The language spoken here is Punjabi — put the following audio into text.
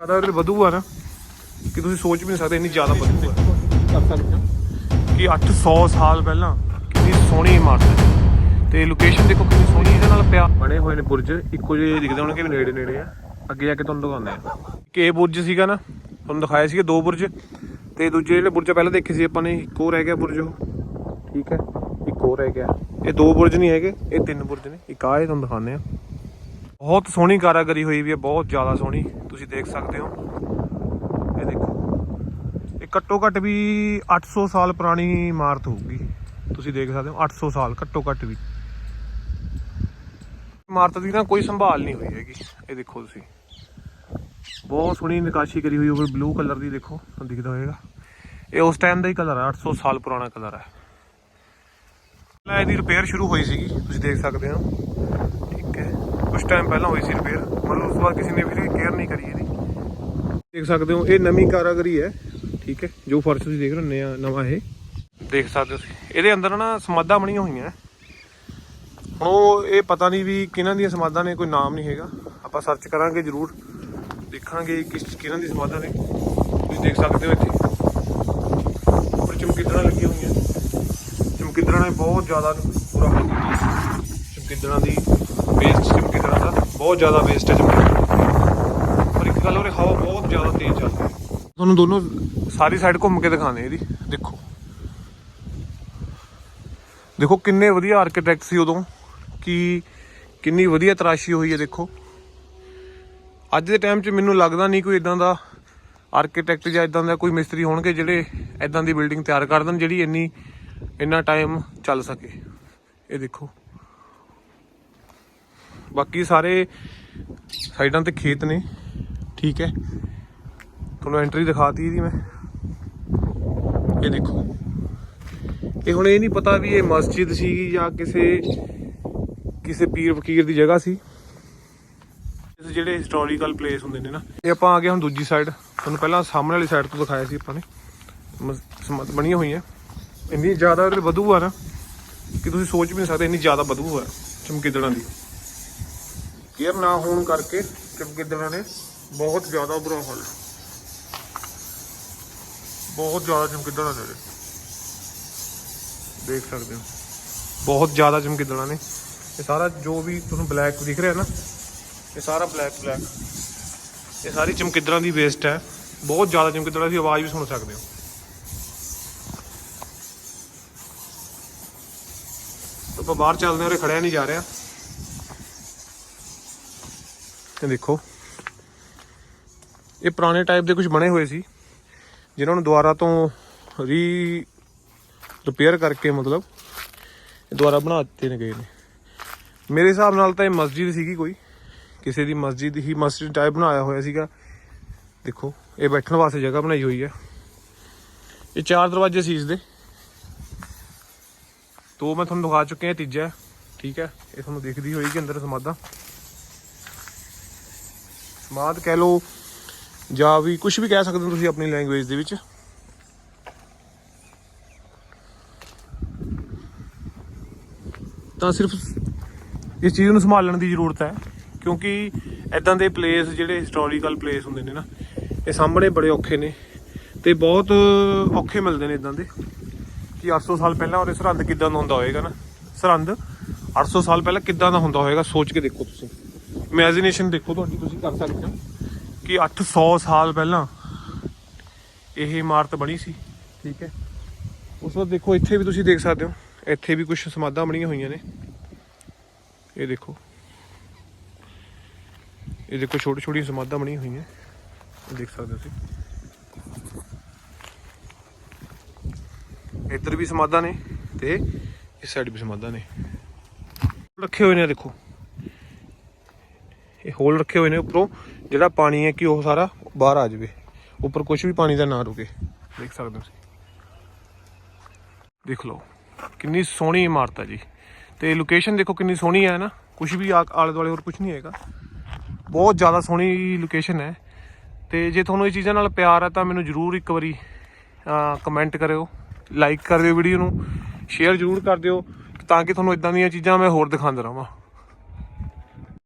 ਜ਼ਿਆਦਾ ਇਹਦੇ ਵਧੂ ਆ ਨਾ ਕਿ ਤੁਸੀਂ ਸੋਚ ਵੀ ਨਹੀਂ ਸਕਦੇ ਇੰਨੀ ਜ਼ਿਆਦਾ ਵਧੂ ਆ ਕਿ 800 ਸਾਲ ਪਹਿਲਾਂ ਕਿੰਨੀ ਸੋਹਣੀ ਇਮਾਰਤ ਹੈ ਤੇ ਲੋਕੇਸ਼ਨ ਦੇਖੋ ਕਿੰਨੀ ਸੋਹਣੀ ਇਹਦੇ ਨਾਲ ਪਿਆ। ਬਣੇ ਹੋਏ ਨੇ ਬੁਰਜ ਇੱਕੋ ਜਿਹੇ ਦਿਖਦੇ ਹੋਣਗੇ ਵੀ ਨੇੜੇ ਨੇੜੇ ਆ। ਅੱਗੇ ਜਾ ਕੇ ਤੁਹਾਨੂੰ ਦਿਖਾਉਂਦੇ ਆ। ਕਿ ਇਹ ਬੁਰਜ ਸੀਗਾ ਨਾ ਤੁਹਾਨੂੰ ਦਿਖਾਇਆ ਸੀਗਾ ਦੋ ਬੁਰਜ। ਤੇ ਦੂਜੇ ਜਿਹੜੇ ਬੁਰਜ ਪਹਿਲਾਂ ਦੇਖੇ ਸੀ ਆਪਾਂ ਨੇ ਇੱਕ ਹੋਰ ਰਹਿ ਗਿਆ ਬੁਰਜ ਉਹ। ਠੀਕ ਹੈ ਇੱਕ ਹੋਰ ਰਹਿ ਗਿਆ ਇਹ ਦੋ ਬੁਰਜ ਨਹੀਂ ਹੈਗੇ ਇਹ ਤਿੰਨ ਬੁਰਜ ਨੇ। ਇੱਕ ਆ ਇਹ ਤੁਹਾਨੂੰ ਦਿਖਾਉਂਦੇ ਆ। ਬਹੁਤ ਸੋਹਣੀ ਕਾਰਾਗਰੀ ਹੋਈ ਵੀ ਹੈ, ਬਹੁਤ ਜ਼ਿਆਦਾ ਸੋਹਣੀ। ਤੁਸੀਂ ਦੇਖ ਸਕਦੇ ਹੋ। ਇਹ ਦੇਖੋ। ਇਹ ਘੱਟੋ ਘੱਟ ਵੀ 800 ਸਾਲ ਪੁਰਾਣੀ ਇਮਾਰਤ ਹੋਊਗੀ। ਤੁਸੀਂ ਦੇਖ ਸਕਦੇ ਹੋ 800 ਸਾਲ, ਘੱਟੋ ਘੱਟ ਵੀ। ਇਮਾਰਤ ਦੀ ਨਾ ਕੋਈ ਸੰਭਾਲ ਨਹੀਂ ਹੋਈ ਹੈਗੀ। ਇਹ ਦੇਖੋ ਤੁਸੀਂ। ਬਹੁਤ ਸੋਹਣੀ ਨਿਕਾਸੀ ਕਰੀ ਹੋਈ, ਉਹ ਬਲੂ ਕਲਰ ਦੀ ਦੇਖੋ। ਦਿਖਦਾ ਹੋਏਗਾ। ਇਹ ਉਸ ਟਾਈਮ ਦਾ ਹੀ ਕਲਰ ਹੈ 800 ਸਾਲ ਪੁਰਾਣਾ ਕਲਰ ਹੈ ਇਹਦੀ ਰਿਪੇਅਰ ਸ਼ੁਰੂ ਹੋਈ ਸੀਗੀ। ਤੁਸੀਂ ਦੇਖ ਸਕਦੇ ਹੋ। ਟਾਈਮ ਪਹਿਲਾਂ ਹੋਈ ਸੀ ਰਿਪੇਅਰ ਮਤਲਬ ਉਸ ਤੋਂ ਬਾਅਦ ਕਿਸੇ ਨੇ ਵੀ ਕੇਅਰ ਨਹੀਂ ਕਰੀ ਇਹਦੀ। ਦੇਖ ਸਕਦੇ ਹੋ ਇਹ ਨਵੀਂ ਕਾਰਾਗਰੀ ਹੈ ਠੀਕ ਹੈ ਜੋ ਫਰਸ਼ ਤੁਸੀਂ ਦੇਖ ਰਹੇ ਹੋ ਨਵਾਂ ਇਹ। ਦੇਖ ਸਕਦੇ ਹੋ ਤੁਸੀਂ। ਇਹਦੇ ਅੰਦਰ ਨਾ ਸਮਾਧਾਂ ਬਣੀਆਂ ਹੋਈਆਂ ਹੁਣ ਉਹ ਇਹ ਪਤਾ ਨਹੀਂ ਵੀ ਕਿਹਨਾਂ ਦੀਆਂ ਸਮਾਧਾਂ ਨੇ ਕੋਈ ਨਾਮ ਨਹੀਂ ਹੈਗਾ। ਆਪਾਂ ਸਰਚ ਕਰਾਂਗੇ ਜ਼ਰੂਰ। ਦੇਖਾਂਗੇ ਕਿਸ ਕਿਹਨਾਂ ਦੀ ਸਮਾਧਾਂ ਨੇ। ਤੁਸੀਂ ਦੇਖ ਸਕਦੇ ਹੋ ਇੱਥੇ। ਉੱਪਰ ਚਮਕੀਦੜਾਂ ਲੱਗੀਆਂ ਹੋਈਆਂ ਚਮਕੀਦੜਾਂ ਨੇ ਬਹੁਤ ਜ਼ਿਆਦਾ ਪੂਰਾ। ਕੀਤਾ ਚਮਕੀਦੜਾਂ ਦੀ ਵੇਸਟ ਚਮਕੀਦੜਾਂ ਦਾ ਬਹੁਤ ਜ਼ਿਆਦਾ ਵੇਸਟ ਹੈ ਚਮਕੀਦੜਾਂ ਪਰ ਇੱਕ ਗੱਲ ਹੋਰ ਹਵਾ ਬਹੁਤ ਜ਼ਿਆਦਾ ਤੇਜ਼ ਚੱਲ ਰਹੀ ਹੈ। ਤੁਹਾਨੂੰ ਦੋਨੋਂ ਸਾਰੀ ਸਾਈਡ ਘੁੰਮ ਕੇ ਦਿਖਾਣੇ ਇਹਦੀ। ਦੇਖੋ। ਦੇਖੋ ਕਿੰਨੇ ਵਧੀਆ ਆਰਕੀਟੈਕਟ ਸੀ ਉਦੋਂ। ਕਿ ਕਿੰਨੀ ਵਧੀਆ ਤਰਾਸ਼ੀ ਹੋਈ ਹੈ ਦੇਖੋ। ਅੱਜ ਦੇ ਟਾਈਮ 'ਚ ਮੈਨੂੰ ਲੱਗਦਾ ਨਹੀਂ ਕੋਈ ਇਦਾਂ ਦਾ ਆਰਕੀਟੈਕਟ ਜਾਂ ਇਦਾਂ ਦਾ ਕੋਈ ਮਿਸਤਰੀ ਹੋਣਗੇ ਜਿਹੜੇ ਇਦਾਂ ਦੀ ਬਿਲਡਿੰਗ ਤਿਆਰ ਕਰ ਦੇਣ ਜਿਹੜੀ ਇੰਨੀ ਇੰਨਾ ਟਾਈਮ ਚੱਲ ਸਕੇ। ਇਹ ਦੇਖੋ। ਬਾਕੀ ਸਾਰੇ ਸਾਈਡਾਂ ਤੇ ਖੇਤ ਨੇ। ਠੀਕ ਹੈ। ਤੁਹਾਨੂੰ ਐਂਟਰੀ ਦਿਖਾਤੀ ਇਹਦੀ ਮੈਂ। ਇਹ ਦੇਖੋ। ਇਹ ਹੁਣ ਇਹ ਨਹੀਂ ਪਤਾ ਵੀ ਇਹ ਮਸਜਿਦ ਸੀ ਜਾਂ ਕਿਸੇ ਕਿਸੇ ਪੀਰ ਫਕੀਰ ਦੀ ਜਗ੍ਹਾ ਸੀ। ਇਹ ਜਿਹੜੇ ਹਿਸਟੋਰੀਕਲ ਪਲੇਸ ਹੁੰਦੇ ਨੇ ਨਾ। ਇਹ ਆਪਾਂ ਆ ਗਏ ਹੁਣ ਦੂਜੀ ਸਾਈਡ ਤੁਹਾਨੂੰ ਪਹਿਲਾਂ ਸਾਹਮਣੇ ਵਾਲੀ ਸਾਈਡ ਤੋਂ ਦਿਖਾਇਆ ਸੀ ਆਪਾਂ ਨੇ। ਮਸ- ਬਣੀਆਂ ਹੋਈਆਂ। ਇੰਨੀ ਜ਼ਿਆਦਾ ਇਹਦੇ ਵਧੂ ਆ ਨਾ ਕਿ ਤੁਸੀਂ ਸੋਚ ਵੀ ਨਹੀਂ ਸਕਦੇ ਇੰਨੀ ਜ਼ਿਆਦਾ ਵਧੂ ਆ ਚਮਕੀਦੜਾਂ ਦੀ। ਕੇਅਰ ਨਾ ਹੋਣ ਕਰਕੇ ਚਮਕੀਦੜਾਂ ਨੇ ਬਹੁਤ ਜ਼ਿਆਦਾ ਬੁਰਾ ਹਾਲ ਬਹੁਤ ਜ਼ਿਆਦਾ ਚਮਕੀਦੜਾਂ ਨੇ ਦੇਖ ਸਕਦੇ ਹੋ। ਬਹੁਤ ਜ਼ਿਆਦਾ ਚਮਕੀਦੜਾਂ ਨੇ। ਇਹ ਸਾਰਾ ਜੋ ਵੀ ਤੁਹਾਨੂੰ ਬਲੈਕ ਦਿਖ ਰਿਹਾ ਨਾ, ਇਹ ਸਾਰਾ ਬਲੈਕ ਬਲੈਕ। ਇਹ ਸਾਰੀ ਚਮਕੀਦੜਾਂ ਦੀ ਵੇਸਟ ਹੈ। ਬਹੁਤ ਜ਼ਿਆਦਾ ਚਮਕੀਦੜਾਂ ਦੀ ਆਵਾਜ਼ ਵੀ ਸੁਣ ਸਕਦੇ ਹੋ। ਆਪਾਂ ਬਾਹਰ ਚੱਲਦੇ ਹਾਂ, ਉਰੇ ਖੜਿਆ ਨਹੀਂ ਜਾ ਰਿਹਾ। ਇਹ ਦੇਖੋ। ਇਹ ਪੁਰਾਣੇ ਟਾਈਪ ਦੇ ਕੁਝ ਬਣੇ ਹੋਏ ਸੀ, ਜਿਨ੍ਹਾਂ ਨੂੰ ਦੁਬਾਰਾ ਤੋਂ ਰੀ ਰਿਪੇਅਰ ਕਰਕੇ ਮਤਲਬ ਦੁਬਾਰਾ ਬਣਾ ਦਿੱਤੇ ਨੇ ਗਏ ਨੇ। ਮੇਰੇ ਹਿਸਾਬ ਨਾਲ ਤਾਂ ਇਹ ਮਸਜਿਦ ਸੀਗੀ ਕੋਈ, ਕਿਸੇ ਦੀ ਮਸਜਿਦ ਹੀ ਮਸਜਿਦ ਟਾਈਪ ਬਣਾਇਆ ਹੋਇਆ ਸੀਗਾ। ਦੇਖੋ, ਇਹ ਬੈਠਣ ਵਾਸਤੇ ਜਗ੍ਹਾ ਬਣਾਈ ਹੋਈ ਹੈ ਇਹ ਚਾਰ ਦਰਵਾਜ਼ੇ ਸੀ ਇਸ ਦੇ ਦੋ ਮੈਂ ਤੁਹਾਨੂੰ ਦਿਖਾ ਚੁੱਕਿਆ ਤੀਜਾ, ਠੀਕ ਹੈ, ਇਹ ਤੁਹਾਨੂੰ ਦਿਖਦੀ ਹੋਏਗੀ ਅੰਦਰ ਸਮਾਧਾਂ। ਸਮਾਧ ਕਹਿ ਲਓ, ਜਾਂ ਵੀ ਕੁਝ ਵੀ ਕਹਿ ਸਕਦੇ ਹੋ ਤੁਸੀਂ ਆਪਣੀ ਲੈਂਗੁਏਜ ਦੇ ਵਿੱਚ। ਤਾਂ ਸਿਰਫ ਇਸ ਚੀਜ਼ ਨੂੰ ਸੰਭਾਲਣ ਦੀ ਜ਼ਰੂਰਤ ਹੈ, ਕਿਉਂਕਿ ਐਦਾਂ ਦੇ ਪਲੇਸ ਜਿਹੜੇ ਹਿਸਟੋਰੀਕਲ ਪਲੇਸ ਹੁੰਦੇ ਨੇ ਨਾ, ਇਹ ਸਾਹਮਣੇ ਬੜੇ ਔਖੇ ਨੇ ਤੇ ਬਹੁਤ ਔਖੇ ਮਿਲਦੇ ਨੇ ਇਦਾਂ ਦੇ ਕਿ 800 ਸਾਲ ਪਹਿਲਾਂ ਉਹਦੇ ਸਰਹੰਦ ਕਿਦਾਂ ਦਾ ਹੁੰਦਾ ਹੋਏਗਾ ਨਾ। ਸਰਹੰਦ 800 ਸਾਲ ਪਹਿਲਾਂ ਕਿਦਾਂ ਦਾ ਹੁੰਦਾ ਹੋਏਗਾ, ਸੋਚ ਕੇ ਦੇਖੋ ਤੁਸੀਂ। ਇਮੇਜਿਨੇਸ਼ਨ ਦੇਖੋ ਤੁਹਾਡੀ, ਤੁਸੀਂ ਕਰ ਸਕਦੇ ਹੋ। ਕਿ 800 ਸਾਲ ਪਹਿਲਾਂ ਇਹ ਇਮਾਰਤ ਬਣੀ ਸੀ। ਠੀਕ ਹੈ। ਉਸ ਤੋਂ ਬਾਅਦ ਦੇਖੋ, ਇੱਥੇ ਵੀ ਤੁਸੀਂ ਦੇਖ ਸਕਦੇ ਹੋ। ਇੱਥੇ ਵੀ ਕੁਝ ਸਮਾਧਾਂ ਬਣੀਆਂ ਹੋਈਆਂ ਨੇ। ਇਹ ਦੇਖੋ। ਇਹ ਦੇਖੋ ਛੋਟੀ ਛੋਟੀ ਸਮਾਧਾਂ ਬਣੀਆਂ ਹੋਈਆਂ। ਇਹ ਦੇਖ ਸਕਦੇ ਹੋ ਤੁਸੀਂ। ਇੱਧਰ ਵੀ ਸਮਾਧਾਂ ਨੇ ਤੇ ਇਸ ਸਾਈਡ ਵੀ ਸਮਾਧਾਂ ਨੇ। ਰੱਖੇ ਹੋਏ ਨੇ, ਦੇਖੋ। ਹੋਲ ਰੱਖੇ ਹੋਏ ਨੇ ਉੱਪਰੋਂ, ਜਿਹੜਾ ਪਾਣੀ ਹੈ ਕਿ ਉਹ ਸਾਰਾ ਬਾਹਰ ਆ ਜਾਵੇ। ਉੱਪਰ ਕੁਝ ਵੀ ਪਾਣੀ ਦਾ ਨਾ ਰੁਕੇ। ਦੇਖ ਸਕਦੇ ਹੋ ਤੁਸੀਂ? ਦੇਖ ਲਓ। ਕਿੰਨੀ ਸੋਹਣੀ ਇਮਾਰਤ ਹੈ ਜੀ। ਤੇ ਲੋਕੇਸ਼ਨ ਦੇਖੋ ਕਿੰਨੀ ਸੋਹਣੀ ਹੈ ਨਾ। ਕੁਝ ਵੀ ਆਲੇ ਦੁਆਲੇ ਹੋਰ ਕੁਝ ਨਹੀਂ ਹੈਗਾ। ਬਹੁਤ ਜ਼ਿਆਦਾ ਸੋਹਣੀ ਲੋਕੇਸ਼ਨ ਹੈ। ਤੇ ਜੇ ਤੁਹਾਨੂੰ ਇਹ ਚੀਜ਼ਾਂ ਨਾਲ ਪਿਆਰ ਹੈ ਤਾਂ ਮੈਨੂੰ ਜਰੂਰ ਇੱਕ ਵਾਰੀ ਕਮੈਂਟ ਕਰਿਓ। ਲਾਈਕ ਕਰ ਦਿਓ ਵੀਡੀਓ ਨੂੰ। ਸ਼ੇਅਰ ਜਰੂਰ ਕਰ ਦਿਓ। ਤਾਂ ਕਿ ਤੁਹਾਨੂੰ ਇਦਾਂ ਦੀਆਂ ਚੀਜ਼ਾਂ ਮੈਂ ਹੋਰ ਦਿਖਾਉਂਦਾ ਰਹਾਂ।